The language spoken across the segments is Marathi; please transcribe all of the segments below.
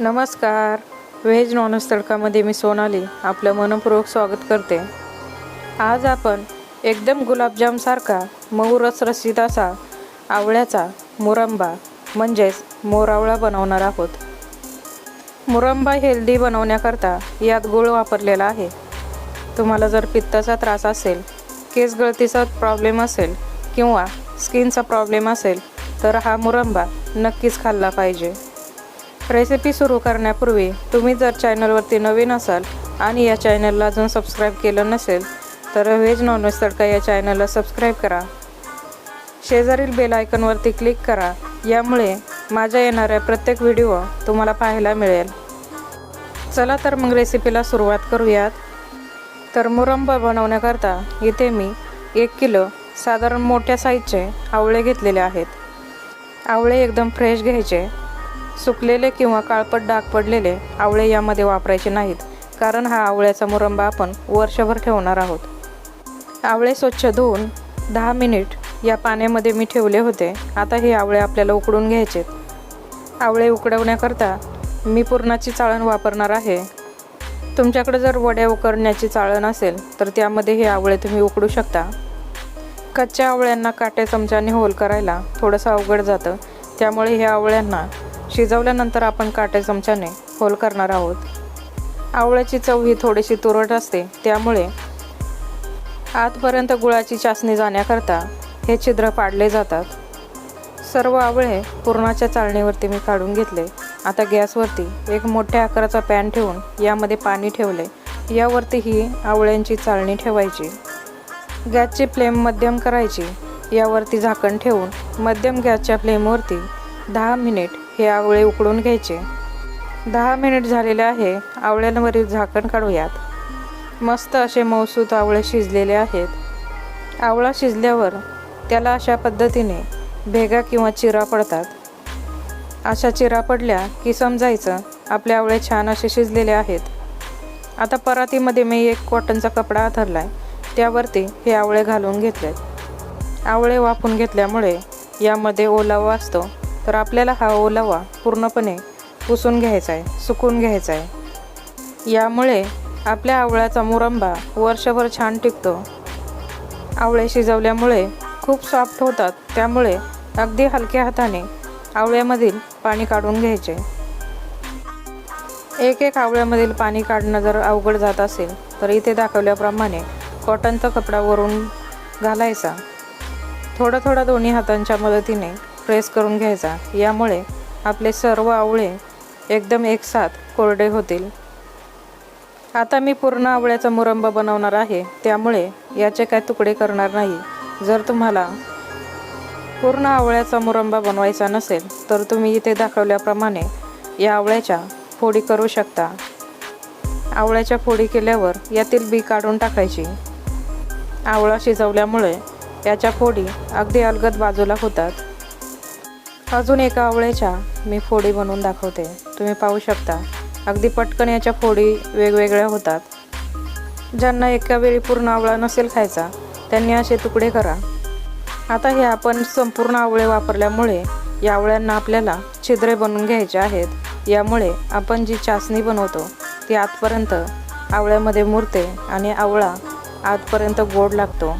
नमस्कार. व्हेज नॉनव्हेज तडकामध्ये मी सोनाली आपलं मनपूर्वक स्वागत करते. आज आपण एकदम गुलाबजामसारखा मऊ रसरशीत असा आवळ्याचा मुरंबा म्हणजेच मोरावळा बनवणार आहोत. मुरंबा हेल्दी बनवण्याकरता यात गूळ वापरलेला आहे. तुम्हाला जर पित्ताचा त्रास असेल केस गळतीचा प्रॉब्लेम असेल किंवा स्किनचा प्रॉब्लेम असेल तर हा मुरंबा नक्कीच खाल्ला पाहिजे. रेसिपी सुरू करण्यापूर्वी तुम्ही जर चॅनलवरती नवीन असाल आणि या चॅनलला अजून सबस्क्राईब केलं नसेल तर व्हेज नॉनव्हेज तडका या चॅनलला सबस्क्राईब करा. शेजारील बेल आयकनवरती क्लिक करा. यामुळे माझ्या येणाऱ्या प्रत्येक व्हिडिओ तुम्हाला पाहायला मिळेल. चला तर मग रेसिपीला सुरुवात करूयात. तर मुरंबा बनवण्याकरता इथे मी एक किलो साधारण मोठ्या साईजचे आवळे घेतलेले आहेत. आवळे एकदम फ्रेश घ्यायचे. सुकलेले किंवा काळपट डाग पडलेले आवळे यामध्ये वापरायचे नाहीत कारण हा आवळ्याचा मुरंबा आपण वर्षभर ठेवणार आहोत. आवळे स्वच्छ धुवून दहा मिनिट या पाण्यामध्ये मी ठेवले होते. आता हे आवळे आपल्याला उकडून घ्यायचे आवळे उकडवण्याकरता मी पुरणाची चाळण वापरणार आहे. तुमच्याकडे जर वड्या उकडण्याची चाळण असेल तर त्यामध्ये हे आवळे तुम्ही उकडू शकता. कच्च्या आवळ्यांना काट्या चमच्याने होल करायला थोडंसं अवघड जातं. त्यामुळे ह्या आवळ्यांना शिजवल्यानंतर आपण काटे चमच्याने होल करणार आहोत. आवळ्याची चव ही थोडीशी तुरट असते त्यामुळे आतपर्यंत गुळाची चाचणी जाण्याकरता हे छिद्र पाडले जातात. सर्व आवळे पुरणाच्या चाळणीवरती मी काढून घेतले. आता गॅसवरती एक मोठ्या आकाराचा पॅन ठेवून यामध्ये पाणी ठेवले. यावरती ही आवळ्यांची चाळणी ठेवायची. गॅसची फ्लेम मध्यम करायची. यावरती झाकण ठेवून मध्यम गॅसच्या फ्लेमवरती दहा मिनिट हे आवळे उकळून घ्यायचे. दहा मिनिट झालेले आहे आवळ्यांवरील झाकण काढूयात. मस्त असे मौसूत आवळे शिजलेले आहेत. आवळा शिजल्यावर त्याला अशा पद्धतीने भेगा किंवा चिरा पडतात. अशा चिरा पडल्या की समजायचं आपले आवळे छान असे शिजलेले आहेत. आता परातीमध्ये मी एक कॉटनचा कपडा आथरला आहे त्यावरती हे आवळे घालून घेतलेत. आवळे वाफून घेतल्यामुळे यामध्ये ओलावा असतो. तर आपल्याला हा ओलावा पूर्णपणे पुसून घ्यायचा आहे सुकून घ्यायचा आहे यामुळे आपल्या आवळ्याचा मुरंबा वर्षभर छान टिकतो. आवळे शिजवल्यामुळे खूप सॉफ्ट होतात त्यामुळे अगदी हलक्या हाताने आवळ्यामधील पाणी काढून घ्यायचे. एक एक आवळ्यामधील पाणी काढणं जर अवघड जात असेल तर इथे दाखवल्याप्रमाणे कॉटनचा कपडा वरून घालायचा. थोडा थोडा दोन्ही हातांच्या मदतीने प्रेस करून घ्यायचा. यामुळे आपले सर्व आवळे एकदम एकसाथ कोरडे होतील. आता मी पूर्ण आवळ्याचा मुरंबा बनवणार आहे. त्यामुळे याचे काय तुकडे करणार नाही. जर तुम्हाला पूर्ण आवळ्याचा मुरंबा बनवायचा नसेल तर तुम्ही इथे दाखवल्याप्रमाणे या आवळ्याच्या फोडी करू शकता. आवळ्याच्या फोडी केल्यावर यातील बी काढून टाकायची. आवळा शिजवल्यामुळे याच्या फोडी अगदी अलगद बाजूला होतात. अजून एका आवळ्याच्या मी फोडी बनवून दाखवते. तुम्ही पाहू शकता. अगदी पटकन याच्या फोडी वेगवेगळ्या होतात. ज्यांना एका वेळी पूर्ण आवळा नसेल खायचा त्यांनी असे तुकडे करा. आता हे आपण संपूर्ण आवळे वापरल्यामुळे या आवळ्यांना आपल्याला छिद्रे बनवून घ्यायचे आहेत. यामुळे आपण जी चाचणी बनवतो ती आतपर्यंत आवळ्यामध्ये मुरते आणि आवळा आतपर्यंत गोड लागतो.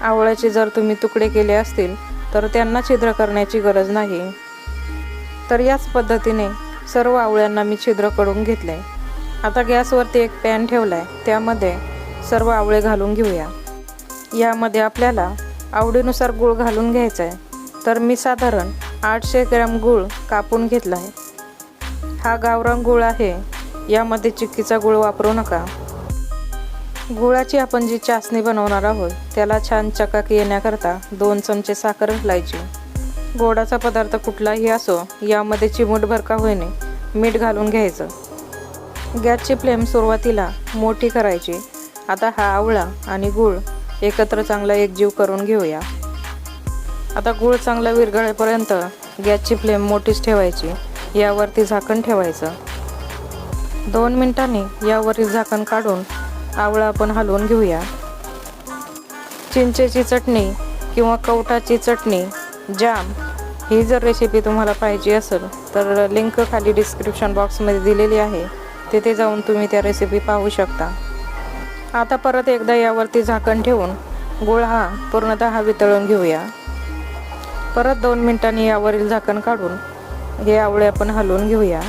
आवळ्याचे जर तुम्ही तुकडे केले असतील तर त्यांना छिद्र करण्याची गरज नाही. तर याच पद्धतीने सर्व आवळ्यांना मी छिद्र करून घेतले. आता गॅसवरती एक पॅन ठेवला आहे त्यामध्ये सर्व आवळे घालून घेऊया. यामध्ये आपल्याला आवडीनुसार गूळ घालून घ्यायचा आहे तर मी साधारण आठशे ग्रॅम गूळ कापून घेतला आहे हा गावरान गूळ आहे यामध्ये चिक्कीचा गूळ वापरू नका. गुळाची आपण जी चासणी बनवणार आहोत त्याला छान चकाकी येण्याकरता दोन चमचे साखर घालायची. गोडाचा पदार्थ कुठलाही असो यामध्ये चिमूट भरका होईने मीठ घालून घ्यायचं. गॅसची फ्लेम सुरुवातीला मोठी करायची. आता हा आवळा आणि गूळ एकत्र चांगला एकजीव करून घेऊया. आता गूळ चांगला विरघळेपर्यंत गॅसची फ्लेम मोठीच ठेवायची. यावरती झाकण ठेवायचं. दोन मिनिटांनी यावरील झाकण काढून आवळा आपण हलवून घेऊया. चिंचेची चटणी किंवा कवटाची चटणी जाम ही जर रेसिपी तुम्हाला पाहिजे असेल तर लिंक खाली डिस्क्रिप्शन बॉक्समध्ये दिलेली आहे. तिथे जाऊन तुम्ही त्या रेसिपी पाहू शकता. आता परत एकदा यावरती झाकण ठेवून गुळ हा पूर्णतः वितळून घेऊया. परत दोन मिनिटांनी यावरील झाकण काढून हे आवळे आपण हलवून घेऊया.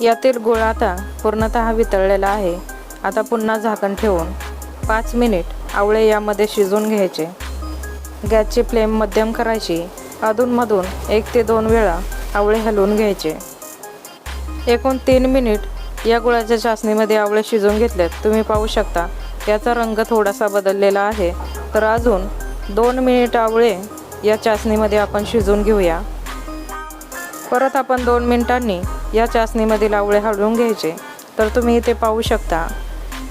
यातील गुळ आता पूर्णतः वितळलेला आहे. आता पुन्हा झाकण ठेवून पाच मिनिट आवळे यामध्ये शिजवून घ्यायचे. गॅसची फ्लेम मध्यम करायची. अधूनमधून एक ते दोन वेळा आवळे हलवून घ्यायचे. एकूण तीन मिनिट या गुळाच्या चाचणीमध्ये आवळे शिजवून घेतलेत. तुम्ही पाहू शकता याचा रंग थोडासा बदललेला आहे. तर अजून दोन मिनिट आवळे या चाचणीमध्ये आपण शिजवून घेऊया. परत आपण दोन मिनिटांनी या चाचणीमधील आवळे हलवून घ्यायचे. तर तुम्ही इथे पाहू शकता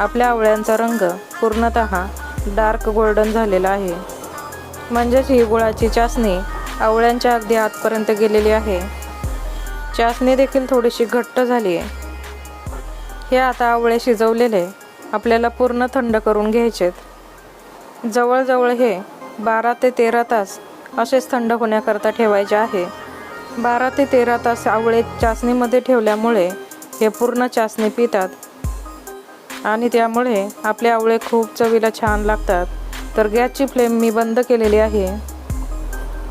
आपल्या आवळ्यांचा रंग पूर्णतः डार्क गोल्डन झालेला आहे. म्हणजेच ही गुळाची चाचणी आवळ्यांच्या अगदी आतपर्यंत गेलेली आहे. चाचणी देखील थोडीशी घट्ट झाली आहे. हे आता आवळे शिजवलेले आपल्याला पूर्ण थंड करून घ्यायचेत. जवळजवळ हे बारा ते तेरा तास असेच थंड होण्याकरता ठेवायचे आहे. बारा ते तेरा तास आवळे चाचणीमध्ये ठेवल्यामुळे हे पूर्ण चाचणी पितात. आणि त्यामुळे आपले आवळे खूप चवीला छान लागतात. तर गॅसची फ्लेम मी बंद केलेली आहे.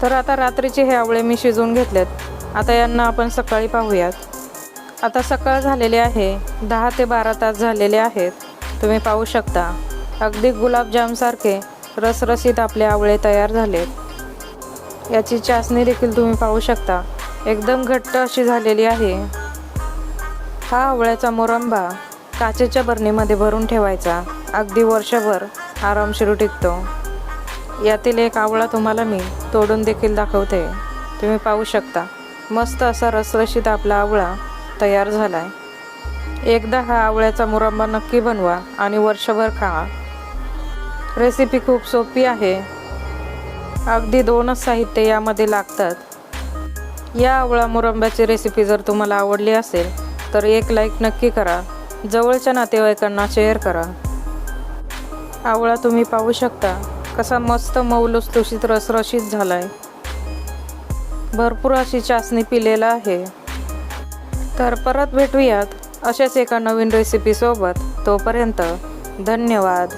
तर आता रात्रीचे हे आवळे मी शिजवून घेतलेत. आता यांना आपण सकाळी पाहूयात. आता सकाळ झालेली आहे. दहा ते बारा तास झालेले आहेत. तुम्ही पाहू शकता. अगदी गुलाबजामसारखे रसरसीत आपले आवळे तयार झालेत. याची चाचणी देखील तुम्ही पाहू शकता. एकदम घट्ट अशी झालेली आहे. हा आवळ्याचा मोरंबा. काचेच्या बरणीमध्ये भरून ठेवायचा. अगदी वर्षभर आरामशीर टिकतो. यातील एक आवळा तुम्हाला मी तोडून देखील दाखवते. तुम्ही पाहू शकता. मस्त असा रसरशीत आपला आवळा तयार झाला आहे एकदा हा आवळ्याचा मुरंबा नक्की बनवा आणि वर्षभर खा रेसिपी खूप सोपी आहे. अगदी दोनच साहित्य यामध्ये लागतात. या आवळा मुरंब्याची रेसिपी जर तुम्हाला आवडली असेल तर एक लाईक नक्की करा. जवळच्या नातेवाईकांना शेअर करा. आवळा तुम्ही पाहू शकता. कसा मस्त मौलूस तुशीत रसरशीत झालाय. भरपूर अशी चाचणी पिलेला आहे. तर परत भेटूयात अशाच एका नवीन रेसिपीसोबत तोपर्यंत धन्यवाद.